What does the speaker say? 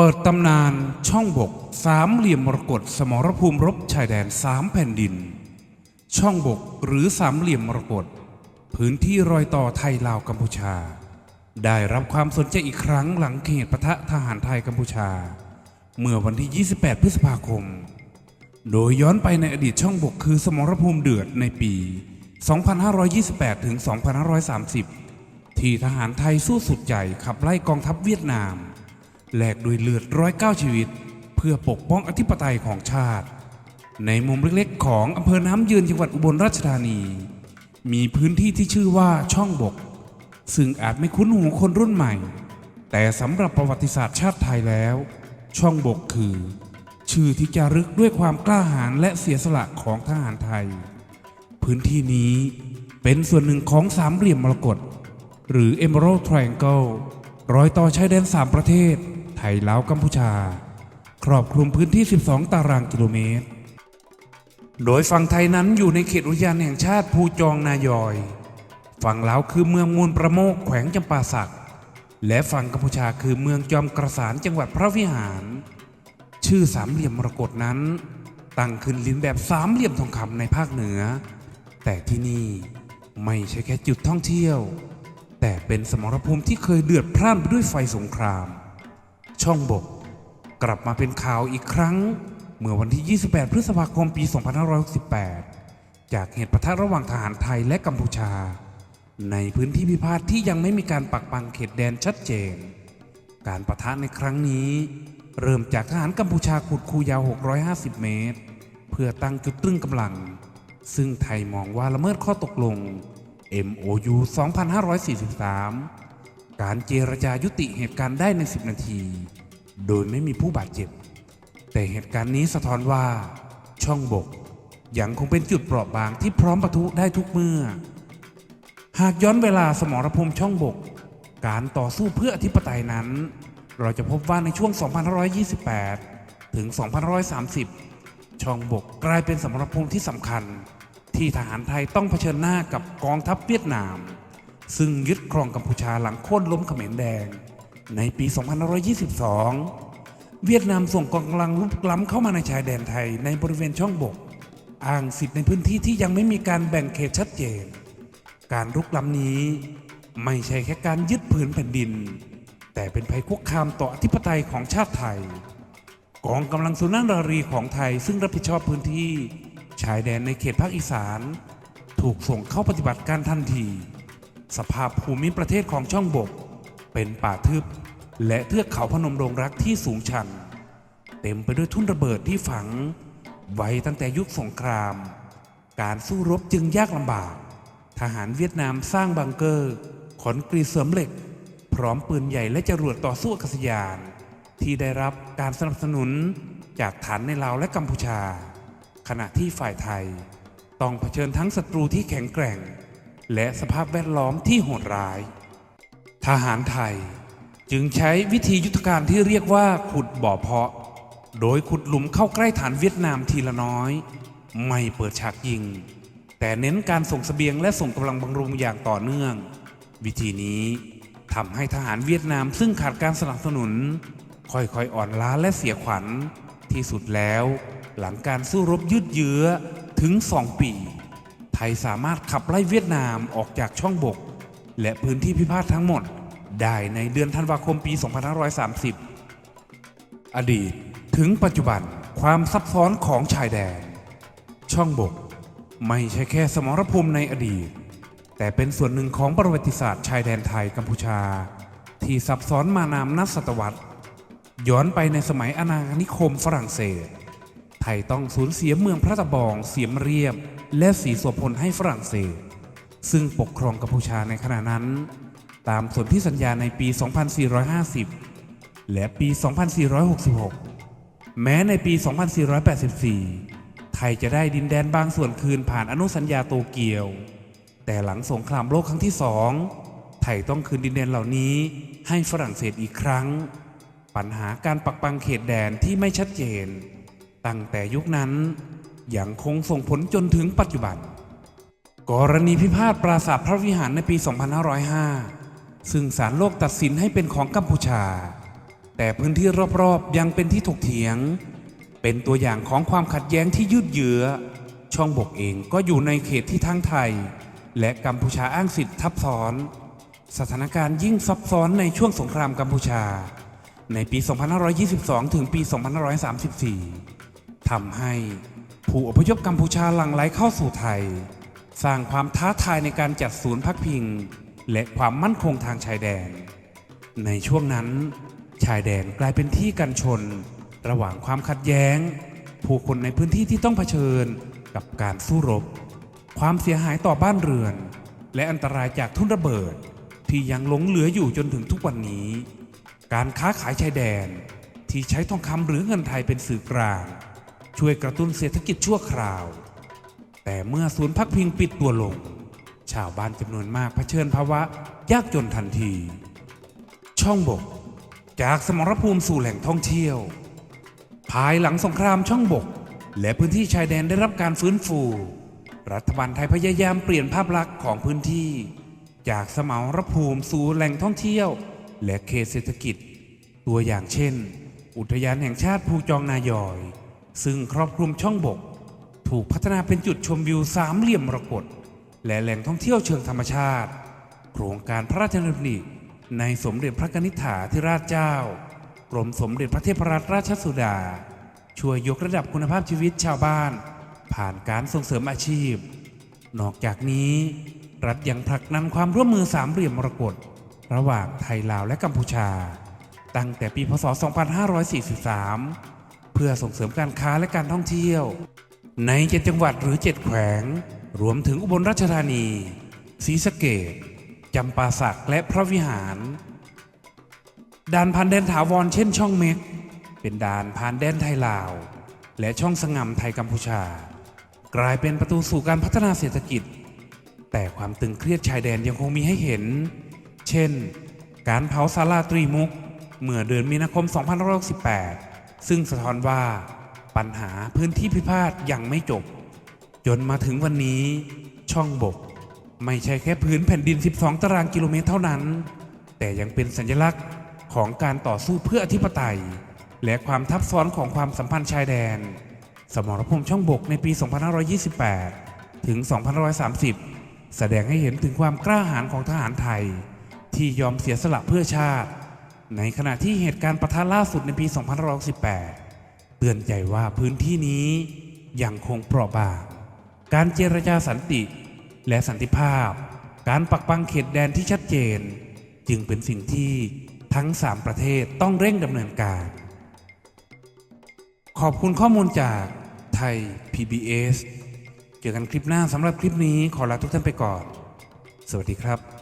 เปิดตำนานช่องบกสามเหลี่ยมมรกตสมรภูมิรบชายแดนสามแผ่นดิน ช่องบกหรือสามเหลี่ยมมรกตพื้นที่รอยต่อไทยลาวกัมพูชา ได้รับความสนใจอีกครั้งหลังเขตปะทะทหารไทยกัมพูชา เมื่อวันที่ 28 พฤษภาคม โดยย้อนไปในอดีตช่องบกคือสมรภูมิเดือดในปี 2528 ถึง 2530 ที่ทหารไทยสู้สุดใจขับไล่กองทัพเวียดนาม แลกด้วยเลือดร้อยเก้าชีวิต เพื่อปกป้องอธิปไตยของชาติ ในมุมเล็กๆ ของอำเภอน้ำยืนจังหวัดอุบลราชธานี มีพื้นที่ที่ชื่อว่าช่องบก ซึ่งอาจไม่คุ้นหูคนรุ่นใหม่ แต่สำหรับประวัติศาสตร์ชาติไทยแล้ว ช่องบกคือ ชื่อที่จะรึกด้วยความกล้าหาญและเสียสละของทหารไทย พื้นที่นี้เป็นส่วนหนึ่งของสามเหลี่ยมมรกตหรือ Emerald Triangle รอยต่อชายแดน3ประเทศ ไทยลาวกัมพูชา ครอบคลุมพื้นที่ 12 ตารางกิโลเมตร โดยฝั่งไทยนั้นอยู่ในเขตอุทยานแห่งชาติภูจองนายอย ฝั่งลาวคือเมืองมูลประโมกแขวงจำปาสัก และฝั่งกัมพูชาคือเมืองจอมกระสานจังหวัดพระวิหาร ชื่อสามเหลี่ยมมรกตนั้น ตั้งขึ้นลิ้นแบบสามเหลี่ยมทองคำในภาคเหนือ แต่ที่นี่ไม่ใช่แค่จุดท่องเที่ยวแต่เป็นสมรภูมิที่เคยเดือดพร่านไปด้วยไฟสงคราม ช่องบก กลับมาเป็นข่าวอีกครั้ง เมื่อวันที่ 28 พฤษภาคมปี 2568 จากเหตุปะทะระหว่างทหารไทยและกัมพูชา ในพื้นที่พิพาทที่ยังไม่มีการปักปังเขตแดนชัดเจน การประทะในครั้งนี้ เริ่มจากทหารกัมพูชาขุดคูยาว 650 เมตร เพื่อตั้งจุดตรึงกำลัง ซึ่งไทยมองว่าละเมิดข้อตกลง MOU 2543 การเจรจายุติเหตุการณ์ได้ใน 10 นาที โดยไม่มีผู้บาดเจ็บ แต่เหตุการณ์นี้สะท้อนว่า ช่องบกยังคงเป็นจุดเปราะบางที่พร้อมปะทุได้ทุกเมื่อ หากย้อนเวลาสมรภูมิช่องบก การต่อสู้เพื่ออธิปไตยนั้น เราจะพบว่าในช่วง 2528 ถึง 2530 ช่องบกกลายเป็นสมรภูมิที่สำคัญ ที่ทหารไทยต้องเผชิญหน้ากับกองทัพเวียดนาม ซึ่งยึดครองกัมพูชาหลังโค่นล้มเขมรแดง ในปี 2522 เวียดนามส่งกองกำลังลุกล้ำเข้ามาในชายแดนไทยในบริเวณช่องบก อ้างสิทธิ์ในพื้นที่ที่ยังไม่มีการแบ่งเขตชัดเจน การรุกล้ำนี้ไม่ใช่แค่การยึดผืนแผ่นดิน แต่เป็นภัยคุกคามต่ออธิปไตยของชาติไทย กองกำลังสุนันรารีของไทยซึ่งรับผิดชอบพื้นที่ ชายแดนในเขตภาคอีสาน ถูกส่งเข้าปฏิบัติการทันที สภาพภูมิประเทศของช่องบก เป็นป่าทึบ และเทือกเขาพนมดงรักที่สูงชัน เต็มไปด้วยทุ่นระเบิดที่ฝัง ไว้ตั้งแต่ยุคสงคราม การสู้รบจึงยากลำบาก ทหารเวียดนามสร้างบังเกอร์คอนกรีเสริมเหล็ก พร้อมปืนใหญ่และจรวดต่อสู้อากาศยาน ที่ได้รับการสนับสนุนจากฐานในลาวและกัมพูชา ขณะที่ฝ่ายไทย ต้องเผชิญทั้งศัตรูที่แข็งแกร่ง และสภาพแวดล้อมที่โหดร้าย ทหารไทยจึงใช้วิธียุทธการที่เรียกว่าขุดบ่อเพาะ โดยขุดหลุมเข้าใกล้ฐานเวียดนามทีละน้อย ไม่เปิดฉากยิง แต่เน้นการส่งเสบียงและส่งกำลังบำรุงอย่างต่อเนื่อง วิธีนี้ทำให้ทหารเวียดนามซึ่งขาดการสนับสนุน ค่อยๆอ่อนล้าและเสียขวัญ ที่สุดแล้ว หลังการสู้รบยืดเยื้อถึง2ปี ไทยสามารถขับไล่เวียดนามออกจากช่องบก และพื้นที่พิพาททั้งหมด ได้ในเดือนธันวาคมปี 2530 อดีตถึงปัจจุบันความซับซ้อนของชายแดน ช่องบก ไม่ใช่แค่สมรภูมิในอดีต แต่เป็นส่วนหนึ่งของประวัติศาสตร์ชายแดนไทยกัมพูชา ที่ซับซ้อนมานามนับศตวรรษ ย้อนไปในสมัยอาณานิคมฝรั่งเศส ไทยต้องสูญเสียเมืองพระตะบองเสียมเรียบ และสีโสพลให้ฝรั่งเศส ซึ่งปกครองกัมพูชาในขณะนั้น ตามสนธิสัญญาในปี 2450 และปี 2466 แม้ในปี 2484 ไทยจะได้ดินแดนบางส่วนคืนผ่านอนุสัญญาโตเกียว แต่หลังสงครามโลกครั้งที่สองไทยต้องคืนดินแดนเหล่านี้ให้ฝรั่งเศสอีกครั้ง ปัญหาการปักปังเขตแดนที่ไม่ชัดเจน ตั้งแต่ยุคนั้น ยังคงส่งผลจนถึงปัจจุบัน กรณีพิพาทปราสาทพระวิหารในปี 2505 ซึ่งศาลโลกตัดสินให้เป็นของกัมพูชา แต่พื้นที่รอบๆ ยังเป็นที่ถกเถียง เป็นตัวอย่างของความขัดแย้งที่ยืดเยื้อ ช่องบกเองก็อยู่ในเขตที่ทั้งไทย และกัมพูชาอ้างสิทธิ์ทับซ้อน สถานการณ์ยิ่งซับซ้อนในช่วงสงครามกัมพูชา ในปี 2522 ถึงปี 2534ทำให้ ผู้อพยพกัมพูชาหลั่งไหลเข้าสู่ไทย สร้างความท้าทายในการจัดศูนย์พักพิง และความมั่นคงทางชายแดน ในช่วงนั้น ชายแดนกลายเป็นที่กันชน ระหว่างความขัดแย้ง ผู้คนในพื้นที่ที่ต้องเผชิญกับการสู้รบ ความเสียหายต่อบ้านเรือน และอันตรายจากทุ่นระเบิดที่ยังหลงเหลืออยู่จนถึงทุกวันนี้ การค้าขายชายแดนที่ใช้ทองคำหรือเงินไทยเป็นสื่อกลาง ช่วยกระตุ้นเศรษฐกิจชั่วคราว แต่เมื่อศูนย์พักพิงปิดตัวลง ชาวบ้านจำนวนมากเผชิญภาวะยากจนทันที ช่องบก จากสมรภูมิสู่แหล่งท่องเที่ยว ภายหลังสงครามช่องบก และพื้นที่ชายแดนได้รับการฟื้นฟู รัฐบาลไทยพยายามเปลี่ยนภาพลักษณ์ของพื้นที่ จากสมรภูมิสู่แหล่งท่องเที่ยว และเขตเศรษฐกิจ ตัวอย่างเช่น อุทยานแห่งชาติภูจองนายอย ซึ่งครอบคลุมช่องบก ถูกพัฒนาเป็นจุดชมวิวสามเหลี่ยมมรกตและแหล่งท่องเที่ยวเชิงธรรมชาติ โครงการพระราชดำริในสมเด็จพระนิธิฐาธิราชเจ้า กรมสมเด็จพระเทพรัตนราชสุดา ช่วยยกระดับคุณภาพชีวิตชาวบ้าน ผ่านการส่งเสริมอาชีพ นอกจากนี้ รัฐยังผลักดันความร่วมมือสามเหลี่ยมมรกตระหว่างไทยลาวและกัมพูชา ตั้งแต่ปีพศ 2543 พื่อส่งเสริมการค้าและการท่องเที่ยว ในเจ็ดจังหวัดหรือเจ็ดแขวง รวมถึงอุบลราชธานีศรีสะเกดจำปาสักและพระวิหาร ด่านผ่านแดนถาวรเช่นช่องเม็ก เป็นด่านผ่านแดนไทยลาว และช่องสงำไทยกัมพูชา กลายเป็นประตูสู่การพัฒนาเศรษฐกิจ แต่ความตึงเครียดชายแดนยังคงมีให้เห็น เช่น การเผาศาลาตรีมุก เมื่อเดือนมีนาคม 2568 ซึ่งสะท้อนว่าปัญหาพื้นที่พิพาทยังไม่จบ จนมาถึงวันนี้ช่องบก ไม่ใช่แค่พื้นแผ่นดิน 12 ตารางกิโลเมตรเท่านั้น แต่ยังเป็นสัญลักษณ์ของการต่อสู้เพื่ออธิปไตย และความทับซ้อนของความสัมพันธ์ชายแดน สมรภูมิช่องบกในปี 2528 ถึง 2530 แสดงให้เห็นถึงความกล้าหาญของทหารไทย ที่ยอมเสียสละเพื่อชาติ ในขณะที่เหตุการณ์ปะทะล่าสุดในปี 2518เตือนใจว่าพื้นที่นี้ยังคงเปราะบางการเจรจาสันติและสันติภาพ การปักปังเขตแดนที่ชัดเจน จึงเป็นสิ่งที่ทั้ง 3 ประเทศต้องเร่งดำเนินการ ขอบคุณข้อมูลจากไทย PBS เจอกันคลิปหน้าสำหรับคลิปนี้ขอลาทุกท่านไปก่อน สวัสดีครับ